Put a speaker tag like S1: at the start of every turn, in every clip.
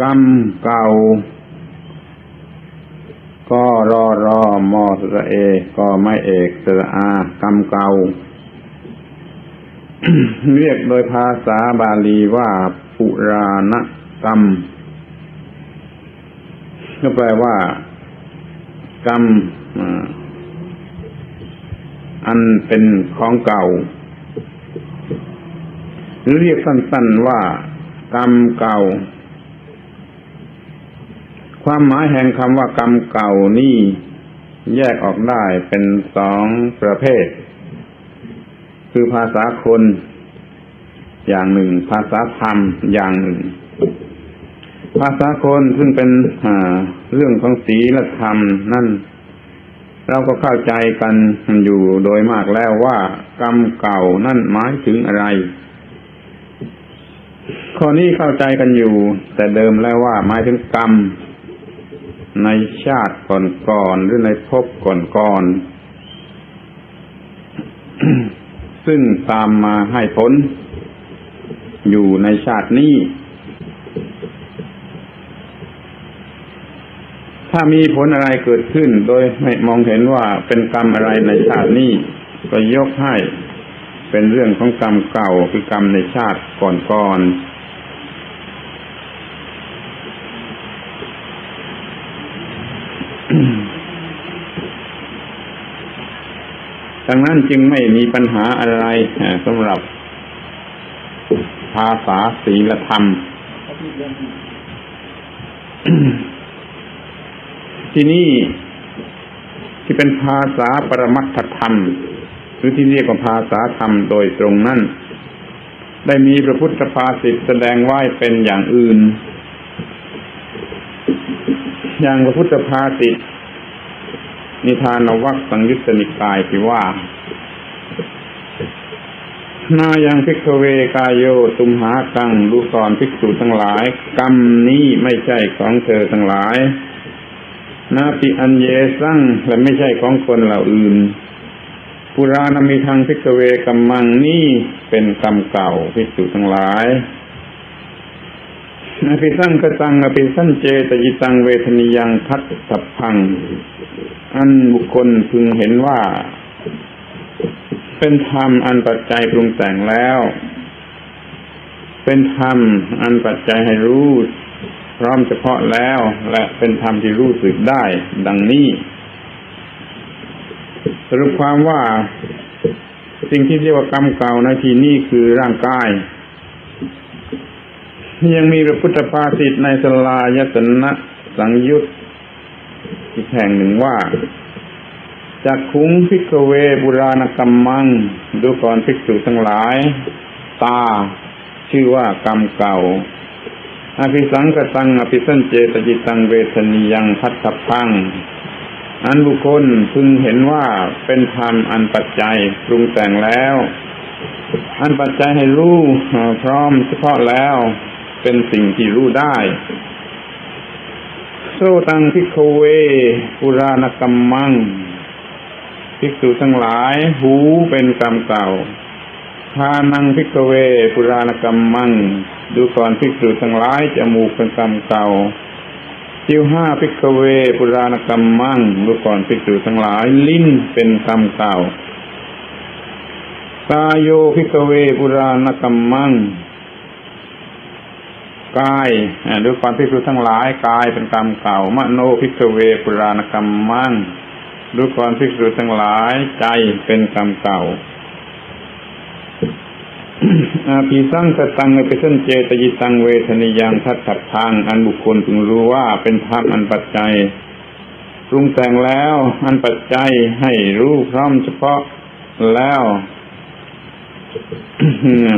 S1: กรรมเก่าก็รอรอมอสระเอ ก็ไม่เอกสระอา กรรมเก่า เรียกโดยภาษาบาลีว่า ปุราณกรรมก็แปลว่า กรรมอันเป็นของเก่า หรือเรียกสั้นๆว่า กรรมเก่า ความหมายแห่งคำว่ากรรมเก่านี่แยกออกได้เป็นสองประเภท คือภาษาคนอย่างหนึ่ง ภาษาธรรมอย่างหนึ่ง ภาษาคนซึ่งเป็นเรื่องของศีลธรรมนั่น เราก็เข้าใจกันอยู่โดยมากแล้วว่ากรรมเก่านั่นหมายถึงอะไรข้อนี้เข้าใจกันอยู่ แต่เดิมแล้วว่าหมายถึงกรรม ในชาติก่อนๆหรือในภพก่อนๆซึ่งตามมาให้ผล อยู่ในชาตินี้ ถ้ามีผลอะไรเกิดขึ้น โดยไม่มองเห็นว่าเป็นกรรมอะไรในชาตินี้ ก็ยกให้เป็นเรื่องของกรรมเก่าคือกรรมในชาติก่อนๆ ดังนั้นจึงไม่มีปัญหาอะไรสำหรับภาษาศีลธรรม ที่นี่ที่เป็นภาษาปรมัตถธรรม หรือที่เรียกว่าภาษาธรรมโดยตรงนั้น ได้มีพระพุทธภาษิตแสดงไว้เป็นอย่างอื่น อย่างพระพุทธภาษิตนิทานวัคสังยุตตนิกายที่ว่า นายังพิกเวกายโยตุมหากังดูก่อนภิกษุทั้งหลาย กรรมนี้ไม่ใช่ของเธอทั้งหลายนาปิอันเยสั่งและไม่ใช่ของคนเหล่าอื่นปุราณมีทางพิกเวกัมมังนี่เป็นกรรมเก่าภิกษุทั้งหลาย อภิสังกตังอภิสันเจตยิตังเวทนิยังทัตสัพพัง อันบุคคลพึงเห็นว่า เป็นธรรมอันปัจจัยปรุงแต่งแล้ว เป็นธรรมอันปัจจัยให้รู้พร้อมเฉพาะแล้ว และเป็นธรรมที่รู้สึกได้ ดังนี้ สรุปความว่า สิ่งที่เรียกว่ากรรมเก่าในที่นี้คือร่างกาย ยังมีพระพุทธภาษิตในสลายตนะสังยุตอีกแห่งหนึ่งว่าจากคุ้งพิกเวบุราณกรรมมัง ดูก่อนภิกษุทั้งหลาย ตา ชื่อว่ากรรมเก่าอภิสังกตังอภิสันเจตจิตังเวทนียังพัทพัง อันบุคคลพึงเห็นว่าเป็นธรรมอันปัจจัยปรุงแต่งแล้ว อันปัจจัยให้รู้พร้อมเฉพาะแล้ว เป็นสิ่งที่รู้ได้โซตังพิกเว ปุราณกรรมมังภิกษุทั้งหลาย หูเป็นกรรมเก่าทานังพิกเว ปุราณกรรมมัง ดูก่อนภิกษุทั้งหลายจมูกเป็นกรรมเก่าจิวห้าพิกเว ปุราณกรรมมังดูก่อนภิกษุทั้งหลาย ลิ้นเป็นกรรมเก่า ตาโยพิกเว ปุราณกรรมมัง กายดูก่อนภิกษุทั้งหลายกายเป็นกรรมเก่ามโนพิกเวปุราณกรรมมั่งดูก่อนภิกษุทั้งหลายใจเป็นกรรมเก่าอาภิสังกตังอภิสันเจตยิตังเวทนิยังทัตถัดทาง อันบุคคลพึงรู้ว่าเป็นธรรมอันปัจจัยปรุงแต่งแล้วอันปัจจัยให้รู้พร้อมเฉพาะแล้ว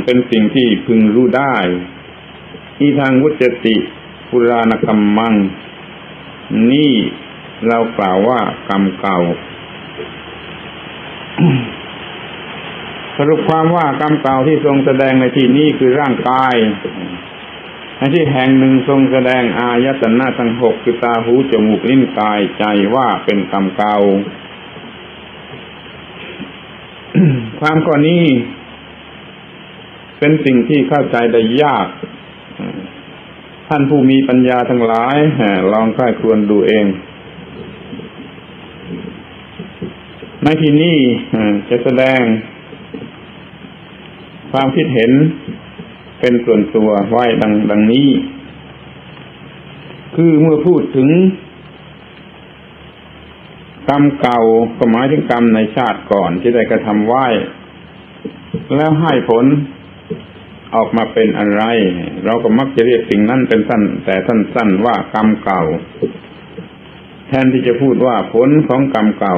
S1: เป็นสิ่งที่พึงรู้ได้ อีทางวุจติปุราณกรรมมัง นี่เรากล่าวว่ากรรมเก่า สรุปความว่ากรรมเก่าที่ทรงแสดงในที่นี้คือร่างกายในที่แห่งหนึ่งทรงแสดงอายตนะทั้งหกคือตาหูจมูกลิ้นกายใจว่าเป็นกรรมเก่า ความข้อนี้เป็นสิ่งที่เข้าใจได้ยาก ท่านผู้มีปัญญาทั้งหลายลองค่ายควรดูเอง ในที่นี้จะแสดง ความคิดเห็นเป็นส่วนตัวไว้ดังดังนี้ คือเมื่อพูดถึง กรรมเก่าก็หมายถึงกรรมในชาติก่อนที่ได้กระทำไว้ แล้วให้ผล ออกมาเป็นอะไร เราก็มักจะเรียกสิ่งนั้นเป็นสั้น แต่สั้นๆว่ากรรมเก่า แทนที่จะพูดว่าผลของกรรมเก่า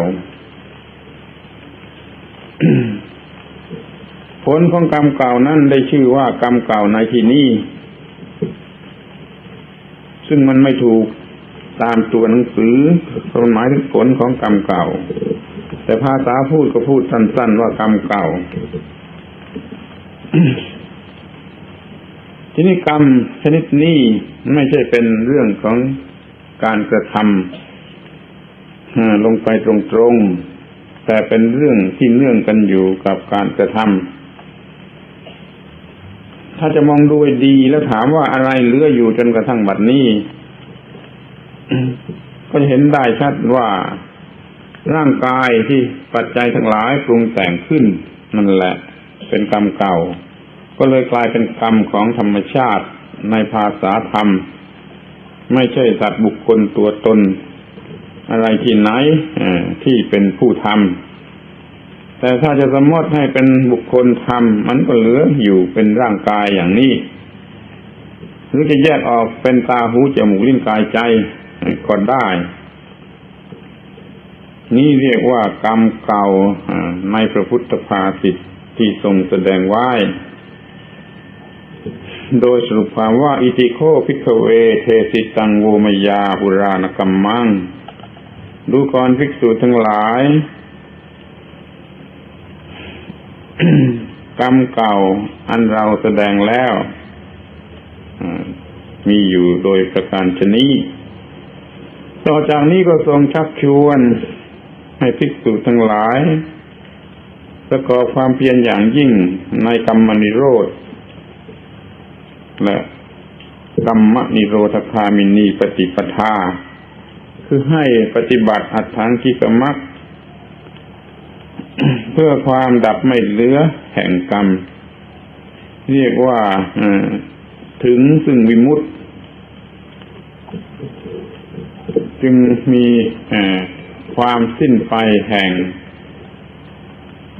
S1: ผลของกรรมเก่านั้นได้ชื่อว่ากรรมเก่าในที่นี้ ซึ่งมันไม่ถูกตามตัวหนังสือเพรามหมายถึงผลของกรรมเก่า แต่ภาษาพูดก็พูดสั้น ๆ ว่ากรรมเก่า ทีนี้กรรมชนิดนี้ไม่ใช่เป็นเรื่องของการกระทำลงไปตรงๆ แต่เป็นเรื่องที่เนื่องกันอยู่กับการกระทำถ้าจะมองดูดีแล้วถามว่าอะไรเหลืออยู่จนกระทั่งบัดนี้ ก็จะเห็นได้ชัดว่าร่างกายที่ปัจจัยทั้งหลายปรุงแต่งขึ้นนั่นแหละ เป็นกรรมเก่า ก็เลยกลายเป็นกรรมของธรรมชาติในภาษาธรรม ไม่ใช่สัตว์บุคคลตัวตน อะไรที่ไหนที่เป็นผู้ทำแต่ถ้าจะสมมติให้เป็นบุคคลทำมันก็เหลืออยู่เป็นร่างกายอย่างนี้ หรือจะแยกออกเป็นตาหูจมูกลิ้นกายใจก็ได้ นี่เรียกว่ากรรมเก่าในพระพุทธภาษิตที่ทรงแสดงไว้ โดยสรุปความว่า อิติโคพิกเว เทสิตังโวมยาบุรานกัมมัง ดูก่อนภิกษุทั้งหลาย กรรมเก่าอันเราแสดงแล้ว มีอยู่โดยประการชนีต่อจากนี้ก็ทรงชักชวน ให้ภิกษุทั้งหลายประกอบความเพียรอย่างยิ่งในกรรมนิโรธ และกรรมนิโรธคามินีปฏิปทา คือให้ปฏิบัติอัตถังกิกมักเพื่อความดับไม่เหลือแห่งกรรม เรียกว่าถึงซึ่งวิมุตติ จึงมีความสิ้นไปแห่ง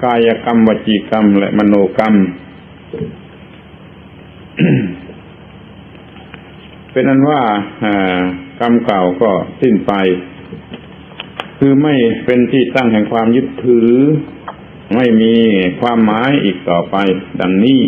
S1: กายกรรมวจีกรรมและมโนกรรม เป็นนั้นว่ากรรมเก่าก็สิ้นไป คือไม่เป็นที่ตั้งแห่งความยึดถือ ไม่มีความหมายอีกต่อไป ดังนี้